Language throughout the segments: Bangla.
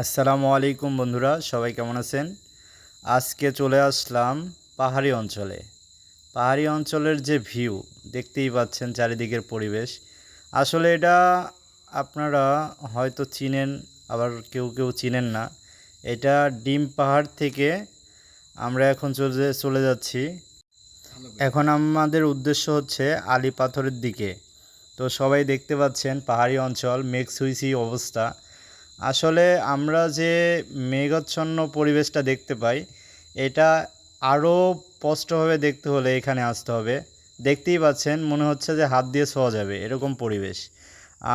আসসালামু আলাইকুম বন্ধুরা, সবাই কেমন আছেন? আজকে চলে আসলাম পাহাড়ি অঞ্চলে। পাহাড়ি অঞ্চলের যে ভিউ, দেখতেই পাচ্ছেন চারিদিকের পরিবেশ। আসলে এটা আপনারা হয়তো চিনেন, আবার কেউ কেউ চিনেন না। এটা ডিম পাহাড় থেকে আমরা এখন চলে চলে যাচ্ছি। এখন আমাদের উদ্দেশ্য হচ্ছে আলি পাথরের দিকে। তো সবাই দেখতে পাচ্ছেন পাহাড়ি অঞ্চল মেঘ সুইসি অবস্থা। আসলে আমরা যে মেঘাচ্ছন্ন পরিবেশটা দেখতে পাই, এটা আরও স্পষ্টভাবে দেখতে হলে এখানে আসতে হবে। দেখতেই পাচ্ছেন, মনে হচ্ছে যে হাত দিয়ে ছোঁয়া যাবে এরকম পরিবেশ।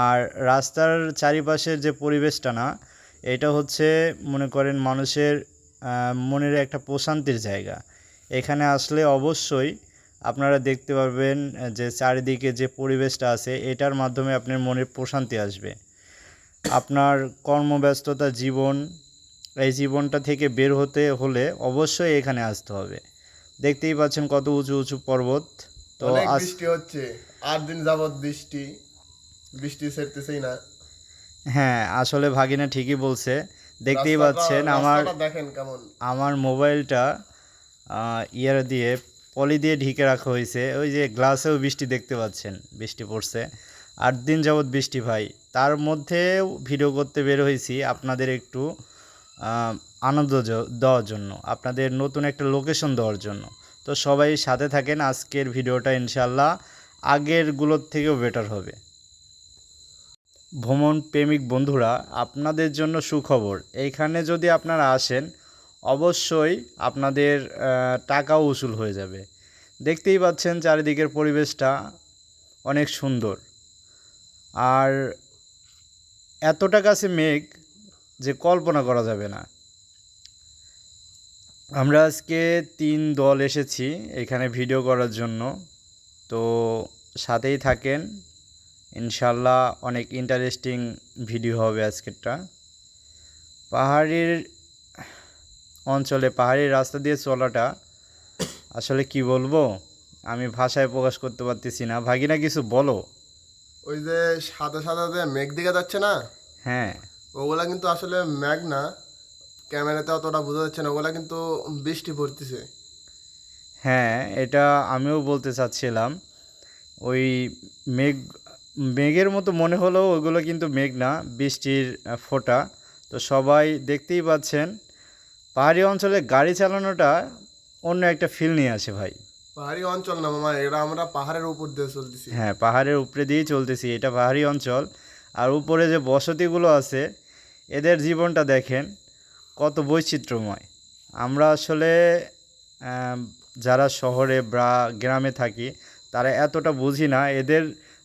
আর রাস্তার চারিপাশের যে পরিবেশটা না, এটা হচ্ছে মনে করেন মানুষের মনের একটা প্রশান্তির জায়গা। এখানে আসলে অবশ্যই আপনারা দেখতে পারবেন যে চারিদিকে যে পরিবেশটা আছে, এটার মাধ্যমে আপনার মনের প্রশান্তি আসবে। আপনার কর্মব্যস্ততা জীবন এই জীবনটা থেকে বের হতে হলে অবশ্যই এখানে আসতে হবে। দেখতেই পাচ্ছেন কত উঁচু উঁচু পর্বত। তো বৃষ্টি হচ্ছে আট দিন যাবত বৃষ্টি বৃষ্টি সেরতেছেই না। হ্যাঁ আসলে ভাগিনা ঠিকই বলছে। দেখতেই পাচ্ছেন আমার দেখেন কেমন। আমার মোবাইলটা ইয়ার দিয়ে পলি দিয়ে ঢেকে রাখা হয়েছে। ওই যে গ্লাসেও বৃষ্টি দেখতে পাচ্ছেন বৃষ্টি পড়ছে। আট দিন যাবৎ বৃষ্টি ভাই। তার মধ্যেও ভিডিও করতে বের হয়েছি আপনাদের একটু আনন্দ দেওয়ার জন্য, আপনাদের নতুন একটা লোকেশন দেওয়ার জন্য। তো সবাই সাথে থাকেন, আজকের ভিডিওটা ইনশাল্লাহ আগেরগুলোর থেকেও বেটার হবে। ভ্রমণ প্রেমিক বন্ধুরা, আপনাদের জন্য সুখবর, এইখানে যদি আপনারা আসেন, অবশ্যই আপনাদের টাকাও উসুল হয়ে যাবে। দেখতেই পাচ্ছেন চারিদিকের পরিবেশটা অনেক সুন্দর। আর এতটা কাছে মেঘ যে কল্পনা করা যাবে না। আমরা আজকে তিন দল এসেছি এখানে ভিডিও করার জন্য। তো সাথেই থাকেন। ইনশাল্লাহ অনেক ইন্টারেস্টিং ভিডিও হবে আজকেরটা। পাহাড়ির অঞ্চলে পাহাড়ি রাস্তা দিয়ে চলাটা আসলে কি বলব? আমি ভাষায় প্রকাশ করতে পারতেছি না। ভাগিনা, কিছু বলো? ওই যে সাদা সাদা যে মেঘ দিকে যাচ্ছে না? হ্যাঁ। ওগুলা কিন্তু আসলে মেঘ না। ক্যামেরাতে অতটা বোঝা যাচ্ছে না। ওগুলা কিন্তু বৃষ্টি পড়তেছে। হ্যাঁ এটা আমিও বলতে চাচ্ছিলাম। ওই মেঘ মেঘের মতো মনে হলেও ওইগুলো কিন্তু মেঘ না বৃষ্টির ফোঁটা। তো সবাই দেখতেই পাচ্ছেন পাহাড়ি অঞ্চলে গাড়ি চালানোটা অন্য একটা ফিল নিয়ে আসে ভাই। পাহাড়ি অঞ্চল না মামা এরা আমরা পাহাড়ের উপর দিয়ে চলতেছি। হ্যাঁ পাহাড়ের উপরে দিয়েই চলতেছি, এটা পাহাড়ি অঞ্চল। আর উপরে যে বসতিগুলো আছে, এদের জীবনটা দেখেন কত বৈচিত্র্যময়। আমরা আসলে যারা শহরে বা গ্রামে থাকি, তারা এতটা বুঝি না, এদের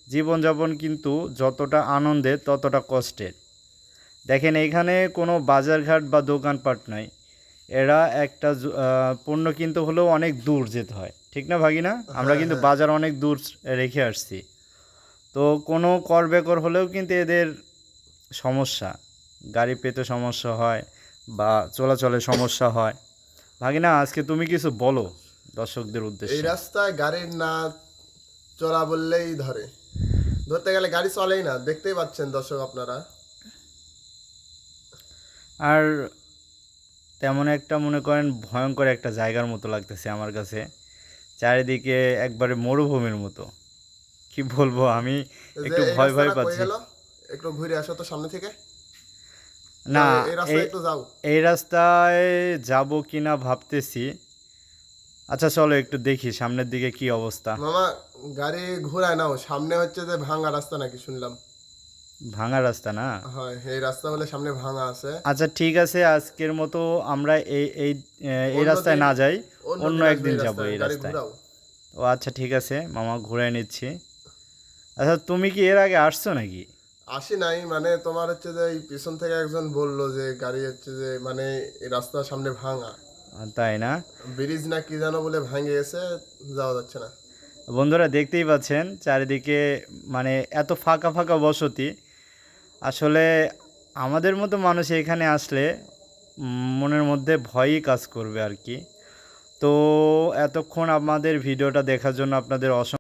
জীবনযাপন কিন্তু যতটা আনন্দের ততটা কষ্টের। দেখেন এইখানে কোনো বাজারঘাট বা দোকানপাট নাই। এরা একটা পণ্য কিনতে হলেও অনেক দূর যেতে হয়। ঠিক না ভাগিনা? আমরা হ্যাঁ, কিন্তু হ্যাঁ। বাজার অনেক দূর রেখে আসছি। তো কোনো কর বেকর হলেও কিন্তু এদের সমস্যা। গাড়ি পেতে সমস্যা হয় বা চলাচলে সমস্যা হয়। ভাগিনা আজকে তুমি কিছু বলো দর্শকদের এই উদ্দেশ্যে রাস্তায় গাড়ির না চলা বললেই ধরে। ধরতে গেলে গাড়ি চলেই না দেখতেই পাচ্ছেন দর্শক আপনারা। আর তেমন একটা মনে করেন ভয়ঙ্কর একটা জায়গার মতো লাগতেছে আমার কাছে। চারিদিকে একবারে মরুভূমির মতো। কি বলব আমি একটু ভয় ভয় পাচ্ছি। একটু ঘুরে আসো তো সামনে থেকে। না এই রাস্তায় যাব কি না ভাবতেছি। আচ্ছা চলো একটু দেখি সামনের দিকে কি অবস্থা। মামা গাড়ি ঘোরায় নাও সামনে হচ্ছে যে ভাঙা রাস্তা নাকি শুনলাম। ভাঙা রাস্তা না? হয় এই রাস্তা বলে সামনে ভাঙা আছে। আচ্ছা ঠিক আছে আজকের মতো আমরা এই এই এই রাস্তায় না যাই। অন্য একদিন যাব এই রাস্তায়। ও আচ্ছা ঠিক আছে মামা ঘুরে নিচ্ছি। আচ্ছা তুমি কি এর আগে আসছো নাকি? আসি নাই মানে তোমার হচ্ছে যে এই পিছন থেকে একজন বলল যে গাড়ি হচ্ছে যে মানে এই রাস্তার সামনে ভাঙা। তাই না? ব্রিজ না কি জানো বলে ভাঙে গেছে যাওয়া যাচ্ছে না। বন্ধুরা দেখতেই পাচ্ছেন চারিদিকে মানে এত ফাঁকা ফাঁকা বসতি। আসলে আমাদের মতো মানুষ এখানে আসলে মনের মধ্যে ভয়ই কাজ করবে আর কি। তো এতক্ষণ আমাদের ভিডিওটা দেখার জন্য আপনাদের অসংখ্য